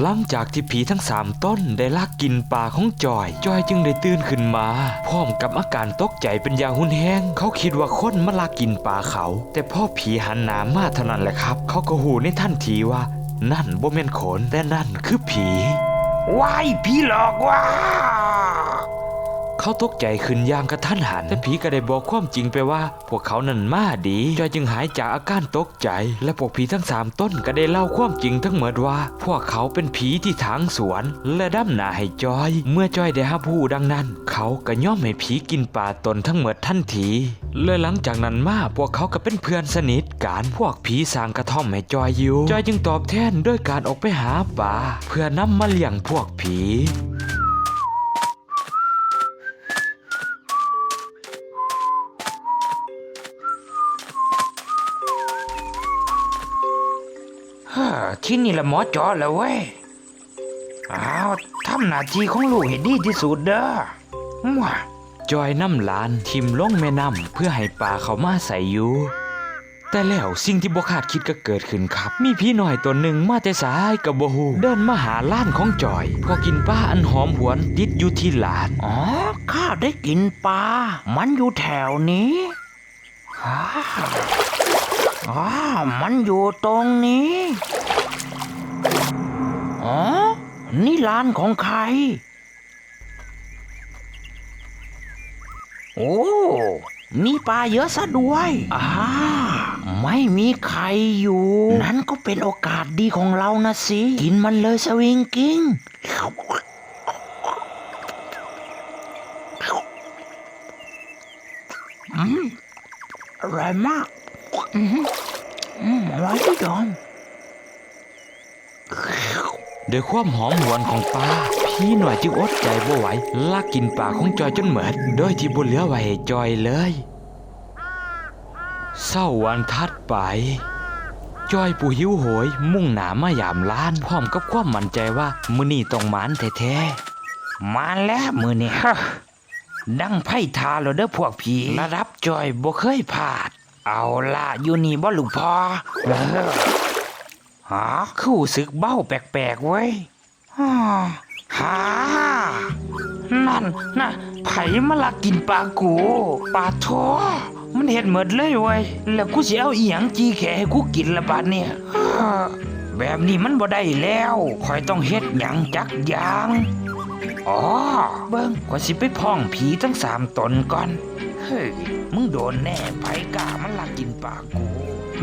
หลังจากที่ผีทั้งสามต้นได้ลากกินป่าของจอย จอยจึงได้ตื่นขึ้นมา พร้อมกับอาการตกใจเป็นยาหุนแห้ง เขาคิดว่าคนมาลากกินป่าเขา แต่พ่อผีหันหนามาเท่านั้นแหละครับ เขาก็หูในทันทีว่า นั่นบ่แม่นขนแต่นั่นคือผีว้ายผีหลอกว่า เขาตกใจขึ้นอย่างกระทันหันแต่ผีก็ได้บอกความจริงไปว่า พวกเขานั้นมาดีจอยจึงหายจากอาการตกใจ และพวกผีทั้งสามต้นก็ได้เล่าความจริงทั้งหมดว่า พวกเขาเป็นผีที่ถางสวน และด้ำหนาให้จอย เมื่อจอยได้รับผู้ดังนั้น เขาก็ย่อมให้ผีกินป่าตนทั้งหมดทันทีและหลังจากนั้นมาพวกเขาก็เป็นเพื่อนสนิทกันพวกผีสร้างกระท่อมให้จอยอยู่จอยจึงตอบแทนด้วยการออกไปหาป่าเพื่อนำมาเลี้ยงพวกผี ฮ้อที่นี่ละหมอจอแล้วเว้ย อ้าวทำหน้าที่ของลูกให้ดีที่สุดเด้อว้าจอยน้ำหลานทิมลงแม่น้ำเพื่อให้ปลาเขามาใส่อยู่ แต่แล้วสิ่งที่บ่คาดคิดก็เกิดขึ้นครับ มีพี่หน่อยตัวหนึ่งมาแต่สายกับบ่ฮูเดินมาหาล้านของจอย พอกินป้าอันหอมหวนติดอยู่ที่หลาน อ๋อ ข้าได้กินปลา มันอยู่แถวนี้ อ้าวอ้าวมันอยู่ตรงนี้ อ๋อ นี่ร้านของใคร โอ้ มีปลาเยอะซะด้วยอ่าไม่มีใครอยู่ นั้นก็เป็นโอกาสดีของเรานะสิ กินมันเลยสวิงกิ้งอร่อยมาก อืมอืมอร่อยที่ดอมด้วยความหอมหวนของปลาพี่หน่อยจึงอดใจบ่ไหวลากกินปลาของจอยจนเหมือดโดยที่บ่เหลือไว้ให้จอยเลยเศร้าวันทัดไป จอยผู้หิวโหย มุ่งหนามายามล้าน พร้อมกับความมั่นใจว่ามือนี้ต้องมานแท้ๆมาแล้วมือนี่ดังไพ่ทาแล้วเด้อพวกผีระดับจอยบ่เคยพลาด เอาละอยู่นี่บ่ลูกพอเออหาคู่สึกเบ้าแปลกๆเว้ยฮ่าหานั่นน่ะไผมาลักกินปลากูปลาทอมันเห็ดหมดเลยเว้ยแล้วกูสิเอาอีหยังจีแขให้กูกินละบาดเนี่ยฮ่าแบบนี้มันบ่ได้แล้วคอยต้องเฮ็ดหยังจักอย่างอ๋อเบิ้งกว่าสิไปพ้องผีทั้งสามตนก่อนเฮ้ย มึงโดนแน่ไผกามันลักกินปลากู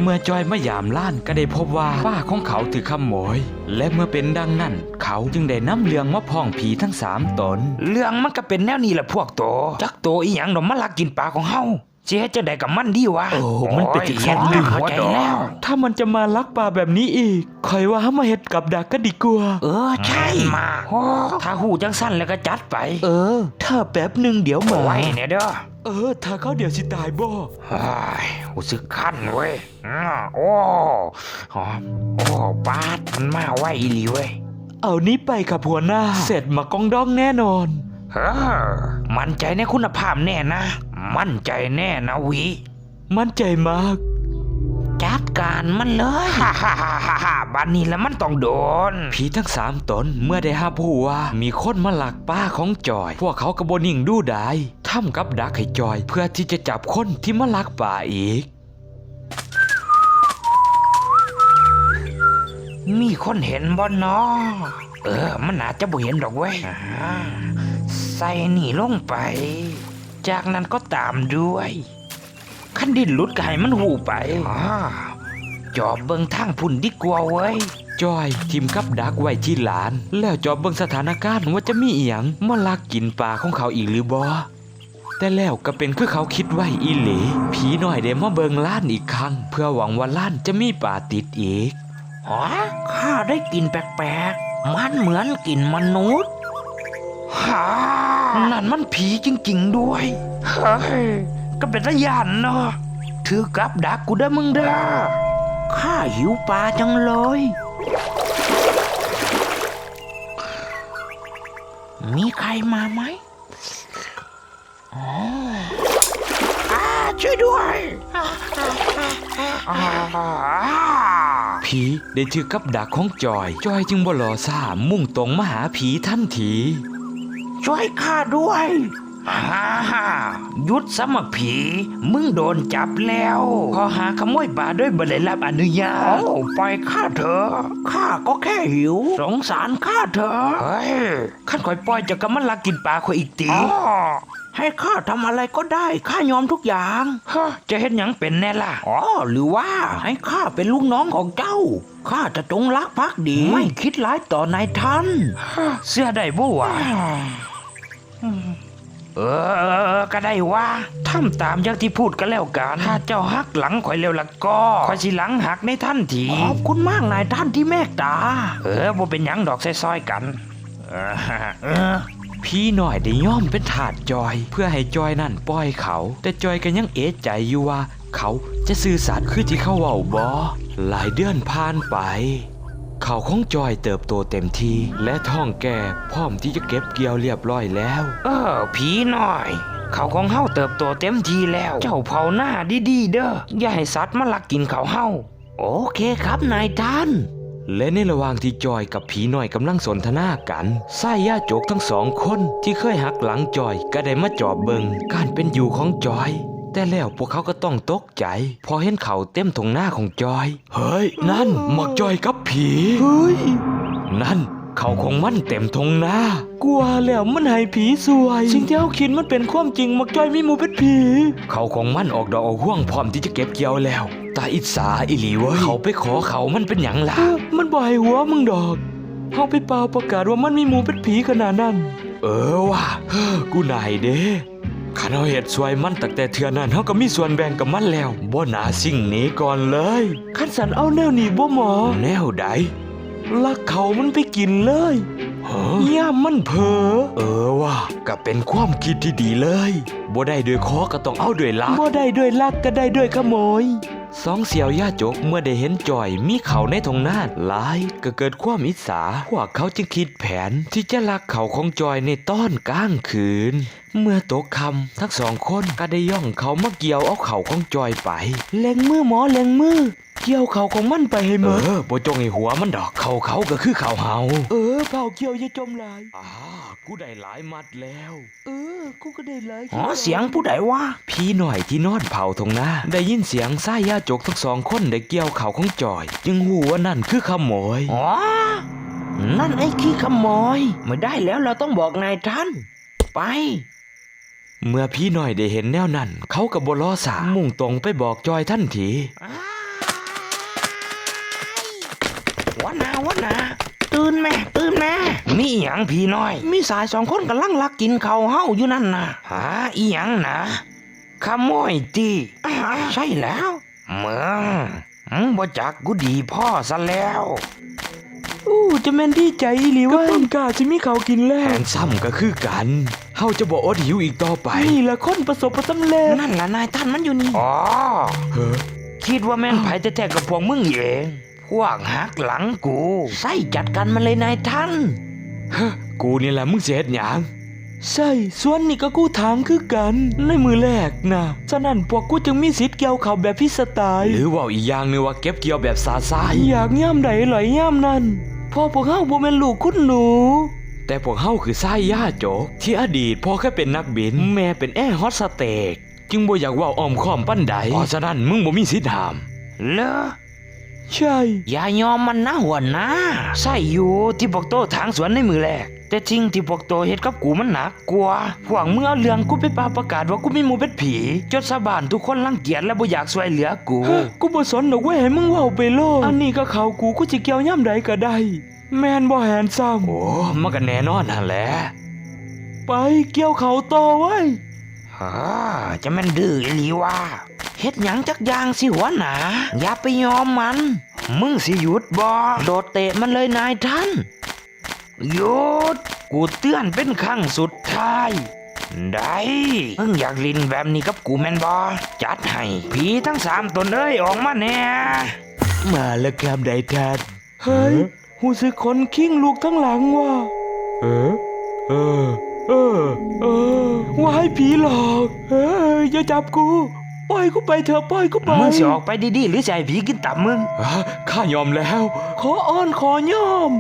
เมื่อจอยมายามล้านก็ได้พบว่าป้าของเขาถือขโมย และเมื่อเป็นดังนั้น เขาจึงได้นำเรื่องมาพ้องผีทั้งสามตน เรื่องมันก็เป็นแนวนี้แหละพวกโต จักโตอีหยังดอกมันลักกินปลาของเฮาสิ เฮ็ดจังไดกับมันดีวะโอ้มันเป็นอีกแค่โอ้ยหนึ่งเข้าใจแล้วถ้ามันจะมาลักปลาแบบนี้อีกคอยว่ามาเฮ็ดกับดักก็ดีกว่าเออใช่มาโอ้ถ้าหูจังสั้นแล้วก็จัดไป เออ ถ้าแป๊บหนึ่งเดี๋ยวมาไว้เนี่ยเด้อเออ ถ้าเขาเดี๋ยวสิตายบ่เฮ้ยรู้สึกคันเว้ยอ้อโอ้หอมโอ้ปาดมันมาไวอีหลีเว้ยเอานี้ไปกับหัวหน้า เสร็จมากองดองแน่นอน เออมั่นใจในคุณภาพแน่นะ มั่นใจแน่นะวิ มั่นใจมาก จัดการมันเลยฮ่าฮ่าฮ่าฮ่าฮ่าบันนี้แล้วมันต้องโดน ผีทั้งสามตนเมื่อได้รับผู้ว่า มีคนมาลักป้าของจอย พวกเขากระบนิ่งดูดายทำกับดักให้จอย เพื่อที่จะจับคนที่มาลักป่าอีก มีคนเห็นบ่เนาะเออ มันอาจจะบ่เห็นดอกเว้ยอ่า ใส่หนี่ลงไป จากนั้นก็ตามด้วยขั้นดินลุดก็ให้มันหูไปอ่าจอบเบิงทางพุ่นดีกว่าเว้ยจอยทิมกับดักไว้ที่หลาน แล้วจอบเบิงสถานการณ์ว่าจะมีเอียงมาลักกินปลาของเขาอีกหรือบ่แต่แล้วก็เป็นคือเขาคิดไว้อีหลีผีหน้อยได้มาเบิงล้านอีกครั้ง เพื่อหวังว่าล้านจะมีปลาติดอีกอ๋อข้าได้กลินแปลกๆ มันเหมือนกลิ่นมนุษย์ นั่นมันผีจริง ๆ ด้วย เฮ้ย ก็เป็นตะยานเนาะถือกับดักกูเด้อมึงเด้อข้าหิวปลาจังเลยมีใครมาไหมอ๋ออาช่วยด้วยอ่าผีได้ถือกับดักของจอย จอยจึงบ่รอซ่ามุ่งตรงมาหาผีทันที ช่วยข้าด้วยฮ่าฮ่าหยุดสมัครผี มึงโดนจับแล้วพอหาขโมยปลาด้วยบริรับอนุญาต โอ้ปล่อยข้าเถอะข้าก็แค่หิว สงสารข้าเถอะเฮ้ยข้าคอยปล่อยจะกำมันลักกินปลาคอยอีกตีให้ข้าทำอะไรก็ได้ข้ายอมทุกอย่างฮะจะเห็นหยังเป็นแน่ล่ะอ๋อหรือว่าให้ข้าเป็นลูกน้องของเจ้าข้าจะจงรักภักดี ไม่คิดร้ายต่อนายท่านเสื้อได้บ่วะ เออ ก็ได้ว่าทำตามอย่างที่พูดกันแล้วกัน ถ้าเจ้าหักหลังข่อยเร็วละก็ข่อยสิหลังหักในท่านทีขอบคุณมากนายท่านที่เมตตา เออบ่เป็นหยังดอกซอยๆกันเออพี่หน่อยได้ย่อมเป็นถาดจอย เพื่อให้จอยนั่นปล่อยเขา แต่จอยก็ยังเอะใจอยู่ว่า เขาจะสื่อสารคือที่เขาเว้าบอหลายเดือนผ่านไป เขาของจอยเติบโตเต็มทีและท้องแก่พร้อมที่จะเก็บเกี่ยวเรียบร้อยแล้ว เออผีหน่อย เขาของเฮาเติบโตเต็มทีแล้ว เจ้าเผาหน้าดีๆเด้ออย่าให้สัตว์มาลักกินเขาเฮาโอเคครับนายท่านและในระหว่างที่จอยกับผีหน่อยกำลังสนทนากันไส้ย่าโจกทั้งสองคนที่เคยหักหลังจอยก็ได้มาจอบเบิงการเป็นอยู่ของจอย แต่แล้วพวกเขาก็ต้องตกใจ พอเห็นเขาเต็มทงหน้าของจอย เฮ้ย นั่นหมักจอยกับผี เฮ้ย นั่นเขาของมันเต็มทงหน้า กลัวแล้วมันให้ผีสวย สิ่งที่เขาคิดมันเป็นความจริงมักจอยมีหมูเป็นผี เขาของมันออกดอกออกห่วงพร้อมที่จะเก็บเกี่ยวแล้ว ตาอิสาอิลีเว้ยเขาไปขอเขามันเป็นหยังล่ะ มันบ่ให้หัวมึงดอกเขาไปเป่าประกาศว่ามันมีหมูเป็นผีขนาดนั้น เออว่ะเฮ้อกูนายเด้ ขันเอาเหตุสวยมันตั้งแต่เทือนั้นเขาก็มีส่วนแบ่งกับมันแล้วบ่นาสิ่งหนี้ก่อนเลยขันสันเอาแนวหนีบ่หมอแนวใดลักเขามันไปกินเลยย่ามมันเผลอเออว่ะก็เป็นความคิดที่ดีเลยบ่ได้ด้วยคอก็ต้องเอาด้วยลักบ่ได้ด้วยลักก็ได้ด้วยขโมยสองเสี่ยวย่าจกเมื่อได้เห็นจอยมีเขาในทงนาหลาย ก็เกิดความอิจฉาพวกเขาจึงคิดแผนที่จะลักเขาของจอยในตอนกลางคืน เมื่อตกค่ำทั้งสองคนก็ได้ย่องเขามาเกี่ยวเอาเขาของจอยไปแรงมือหมอแรงมือเกี่ยวเขาของมันไปให้หมดเออบ่จงให้หัวมันดอกเขาเขาก็คือเขาเฮาเออเผาเกี่ยวอย่าจมหลายอ่ากูได้หลายมัดแล้ว เออกูก็ได้หลายอ๋อเสียงผู้ใดวะพี่หน่อยที่นอนเผาตรงหน้าได้ยินเสียงไส้ย่าจกทั้งสองคนได้เกี่ยวเขาของจอย จึงหูว่านั่นคือขโมยอ๋อ นั่นไอ้ขี้ขโมยไม่ได้แล้วเราต้องบอกนายท่าน ไป เมื่อพี่หน่อยได้เห็นแนวนั้น เขากับบล้อสามุ่งตรงไปบอกจอยทันทีวะนาวะนาตื่นแม่ตื่นแม่มีหยังพี่น้อย มีสายสองคนกำลังลักกินเขาวเฮาอยู่นั่นนะหาอีหยังนะขโมยตีใช่แล้วเมืองมึงบ่จักกูดีพ่อซะแล้วอู้ จะแม่นดีใจอีหลีว่าต้นกาจะมีเขากินแล้วแผนซ้ำก็คือกันเฮาจะบ่อดหิวอีกต่อไปนี่ละคนประสบผลสำเร็จนั่นละนายท่านมันอยู่นี่ อ๋อเฮ้อคิดว่าแม่นไผแท้ๆกับพวกมึงเอง พวกหักหลังกูใส่จัดกันมาเลยนายท่าน เฮ้อกูนี่แหละมึงเสียดหยังใช่ส่วนนี่ก็กูทางคือกัน ในมือแรกนะฉะนั้นพวกกูจึงมีสิทธิ์เกี่ยวเขาแบบพิสไตล์หรือว่าอีกอย่างหนึงว่าเก็บเกี่ยวแบบสาสายอยากย่ำใดไหลย่ำนั้น พ่อพวกเฮาบ่แม่นลูกคุณหนู แต่พวกเฮาคือสายย่าโจก ที่อดีตพ่อแค่เป็นนักบิน แม่เป็นแอร์โฮสเตสจึงบ่อยากเว่าอ้อมค้อมปั้นใดเพราะฉะนั้นมึงบ่มีสิทธิ์ห้ามเลอใช่ อย่ายอมมันนะหัวหน้าใส่อยู่ที่พวกโตทางสวนในมือแรก แต่จริงที่พวกโตเฮ็ดกับกูมันหนักกว่าพวกมึงเอาเรื่องกูไปปาประกาศว่ากูมีหมูเป็นผีจนชาวบ้านทุกคนรังเกียจและบ่อยากช่วยเหลือกู กูบ่สนดอกเว้ยให้มึงเว้าไปโลดอันนี้ก็เขากูกูสิเกี่ยวย่ำใดก็ได้แม่นบ่แหนซ้ำโอ้มันก็แน่นอนหั่นแหละ ไปเกี่ยวเขาต่อไว้ยฮ่าจะแม่นดื้ออีหลีว่า เฮ็ดหยังจักอย่างสิหัวหนา อย่าไปยอมมัน มึงสิหยุดบ่โดดเตะมันเลยนายท่าน หยุด กูเตือนเป็นครั้งสุดท้าย ได้มึงอยากลินแบบนี้กับกูแม่นบ่จัดให้ผีทั้งสามตนเอ้ยออกมาแน่มาแล้วครับไดทันเฮ้ยหูสึกคนคิงลูกทั้งหลังว่ะเออเออเออเออว่าให้ผีหลอกเอออย่าจับกูปล่อยกูไปเถอะปล่อยกูไปมึงสิออกไปดีๆหรือจะให้ผีกินตับมึงอะข้ายอมแล้ว ขออ้อนขอยอม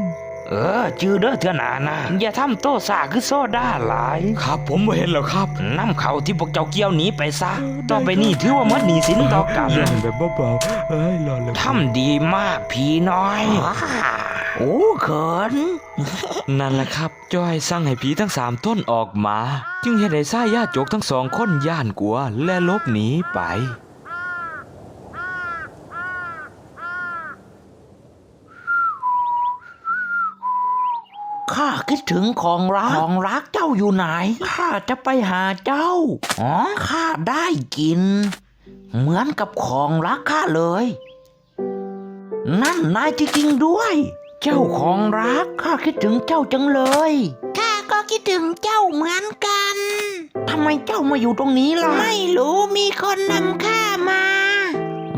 เออ จือเด้อเถอะนานะอย่าทำโตสาคือโซดาหลาย ครับผมบ่เห็นแล้วครับน้ำเขาที่พวกเจ้าเกี้ยวหนีไปซะต่อไปนี่ถือว่าหมดหนีสินต่อกันเล่นแบบเบาๆเอ้ยรอเลยทำดีมากผีน้อยโอ้เขิน นั่นแหละครับจอยสั่งให้ผีทั้งสามต้นออกมา จึงเห็นไอ้ซ่าญาโจกทั้งสองคนย่านกลัวและลบหนีไป คิดถึงของรัก ของรักเจ้าอยู่ไหน ข้าจะไปหาเจ้า อ๋อ ข้าได้กิน เหมือนกับของรักข้าเลย นั่นนายจริงๆด้วย เจ้าของรักข้าคิดถึงเจ้าจังเลย ข้าก็คิดถึงเจ้าเหมือนกันทำไมเจ้ามาอยู่ตรงนี้ล่ะ ไม่รู้มีคนนำข้ามา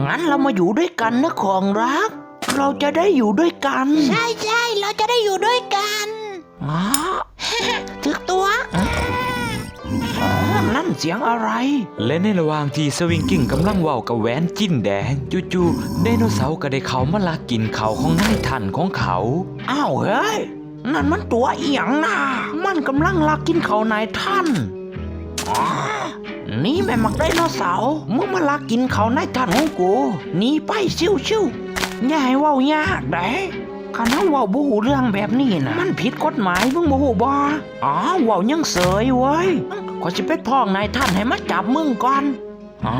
งั้นเรามาอยู่ด้วยกันนะของรัก เราจะได้อยู่ด้วยกัน ใช่ใช่เราจะได้อยู่ด้วยกัน เสียงอะไร และในระหว่างที่สวิงกิ้งกำลังเว่าวกับแหวนจิ้นแดงจู่ๆไดโนเสาร์ก็ได้เขามาลักกินเขาของนายทันของเขา อ้าวเฮ้ย นั่นมันตัวอีหยังนะมันกำลังลักกินเขานายท่านอ๋อนี่แม่มักไดโนเสาร์มึงมาลักกินเขานายท่านของกูหนีไปชิวชิวๆอย่าให้เว้ายากได้คันถ้าเว้าบูหูเรื่องแบบนี้นะมันผิดกฎหมายมึงบูหูบ่อ๋อเว้ายังเสยเว้ย ขอจะไปพ้องนายท่านให้มาจับมึงก่อนอ๋อ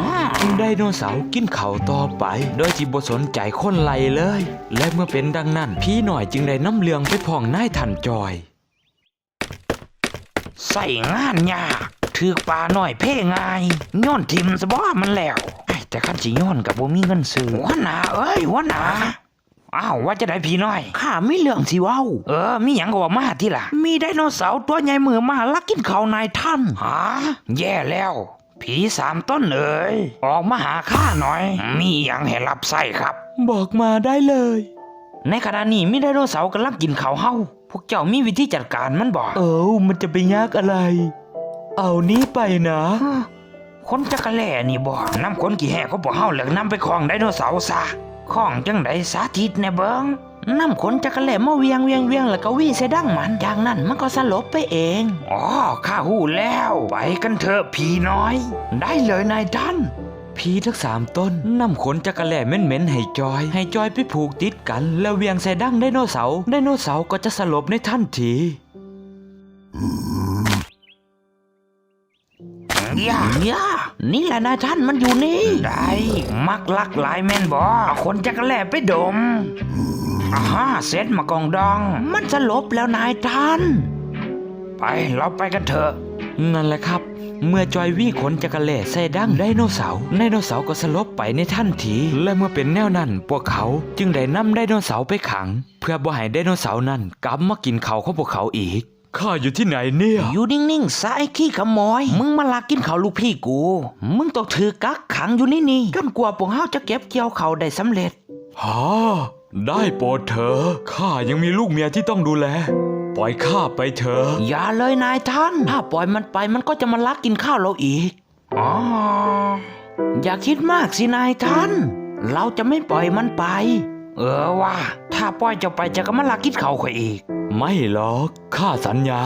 ไดโนเสาร์กินเขาต่อไป โดยที่บ่สนใจคนไล่เลย และเมื่อเป็นดังนั้น พี่หน่อยจึงได้น้ำเลืองไปพ่องนายทันจอย ใส่งานยากถือกปลาหน่อยเพ่ง่ายย้อนทิมสบ่มันแล้วไอ้แต่คันสิย้อนกับบ่มีเงินซื้อหัวหน้าเอ้ยหัวหน้า อ้าวว่าจะได้พี่น้อย ข้ามีเรื่องสิเว้า เออ มีหยังก็ว่ามาที่ล่ะ มีไดโนเสาร์ตัวใหญ่มือมาลักกินเขาวนายท่านฮะแย่แล้ว ผีสามต้นเอ๋ยออกมาหาข้าหน่อย มีหยังให้รับใส่ครับ บอกมาได้เลย ในขณะนี้มีไดโนเสาร์กำลังกินเขาวเฮาพวกเจ้ามีวิธีจัดการมันบ่เออ มันจะไปยากอะไร เอานี้ไปนะ คนจักรแล่นี่บ่น้ำคนกี่แห่เขาบ่เฮาแล้วนำไปคลองไดโนเสาร์ซะ คลองจังไดสาธิตแน่เบิงน้ำขนจักรแล่มาเวียงเวียงเวียงแล้วก็วี่ใส่ดังมันจากนั้นมันก็สลบไปเอง อ๋อ ข้าหูแล้ว ไปกันเถอะพี่น้อย ได้เลยนายท่านพีทั้งสามต้นนำขนจักรแหล่เหม็นๆให้จอย ให้จอยไปผูกติดกัน แล้วเวียงใส่ดั้งไดโนเสาร์ไดโนเสาร์ก็จะสลบในทันที ย่าย่านี่แหละนายท่านมันอยู่นี่ ได้มักลักหลายแม่นบ่เอาคนจักรแล่ไปดมอาฮาเสร็จมากองดอง มันสลบแล้วนายท่าน ไปเราไปกันเถอะ นั่นแหละครับ เมื่อจอยวี่ขนจักรแหล่ใส่ดั้งไดโนเสาร์ไดโนเสาร์ก็สลบไปในทันที และเมื่อเป็นแนวนั้น พวกเขาจึงได้นำไดโนเสาร์ไปขัง เพื่อบ่ให้ไดโนเสาร์นั้นกลับมากินเขาของพวกเขาอีก ข้าอยู่ที่ไหนเนี่ย อยู่นิ่งๆซะไอ้ขี้ขโมย มึงมาลักกินเขาวลูกพี่กู มึงต้องถือกักขังอยู่นี่นี่จนกว่าพวกเฮาจะเก็บเกี่ยวเขาได้สำเร็จฮะได้โปรดเถอะข้ายังมีลูกเมียที่ต้องดูแล ปล่อยข้าไปเถอะ อย่าเลยนายท่าน ถ้าปล่อยมันไปมันก็จะมาลักกินข้าวเราอีกอ๋ออย่าคิดมากสินายท่าน เราจะไม่ปล่อยมันไป เออว่า ถ้าปล่อยเจะไปจะก็มาลักกินข้าวข่อยอีก ไม่หรอกข้าสัญญา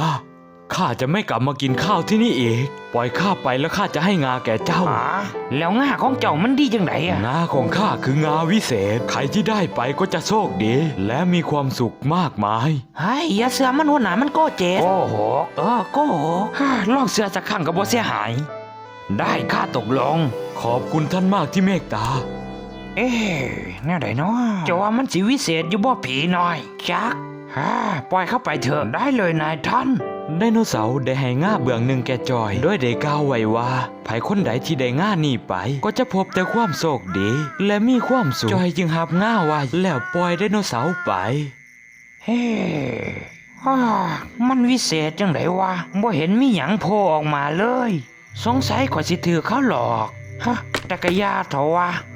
ข้าจะไม่กลับมากินข้าวที่นี่อีก ปล่อยข้าไปแล้วข้าจะให้งาแก่เจ้าอ๋อแล้วง่าของเจ้ามันดีจังไดอะงาของข้าคืองาวิเศษ ใครที่ได้ไปก็จะโชคดี และมีความสุขมากมายเฮ้ยอย่าเสือมันหัวหนามันโก้เจ็ดโอ้โหเออโก้โหฮ่าลองเสือสักครั้งก็บ่เสียหาย ได้ค่าตกลง ขอบคุณท่านมากที่เมตตา เอ๊ะ แน่ไดเนาะจะว่ามันสิวิเศษอยู่บ่ผีน้อยจักฮ่าปล่อยเข้าไปเถอะได้เลยนายท่านไดโนเสาร์ได้ให้ง่าเบื้องหนึ่งแก่จอยโดยได้กล่าวไว้ว่าไผคนใดที่ได้ง่านี่ไป ก็จะพบแต่ความโชคดี และมีความสุขจอยจึงหับง่าไว้แล้วปล่อยไดโนเสาร์ไป เฮ้ฮ่ามันวิเศษจังไดวะบ่เห็นมีหยังโผล่ออกมาเลย สงสัยข่อยสิถือเขาหลอก ฮะแต่กะยาเถอะวะฮ่า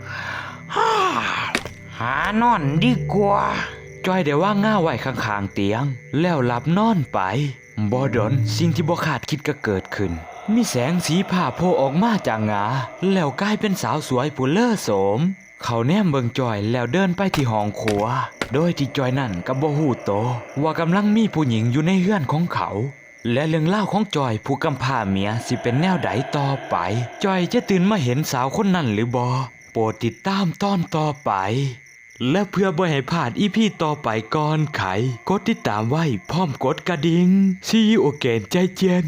หานอนดีกว่าจอยได้ว่าง่าไว้ข้างๆเตียง แล้วหลับนอนไปบอดอนสิ่งที่บ่คาดคิดก็เกิดขึ้น มีแสงสีผ่าโผออกมาจากงาแล้วกลายเป็นสาวสวยผู้เล่อโสม เขาแนมเบิงจอยแล้วเดินไปที่ห้องครัว โดยที่จอยนั่นก็บ่ฮู้โต ว่ากำลังมีผู้หญิงอยู่ในเฮือนของเขา และเรื่องเล่าของจอยผู้กำพร้าเมียสิเป็นแนวใดต่อไป จอยจะตื่นมาเห็นสาวคนนั้นหรือบอ ปรดติดตามตอนต่อไป และเพื่อบ่ให้พลาดอีพีต่อไปก่อนไข กดติดตามไว้พร้อมกดกระดิ่งซีโอเกนใจเจน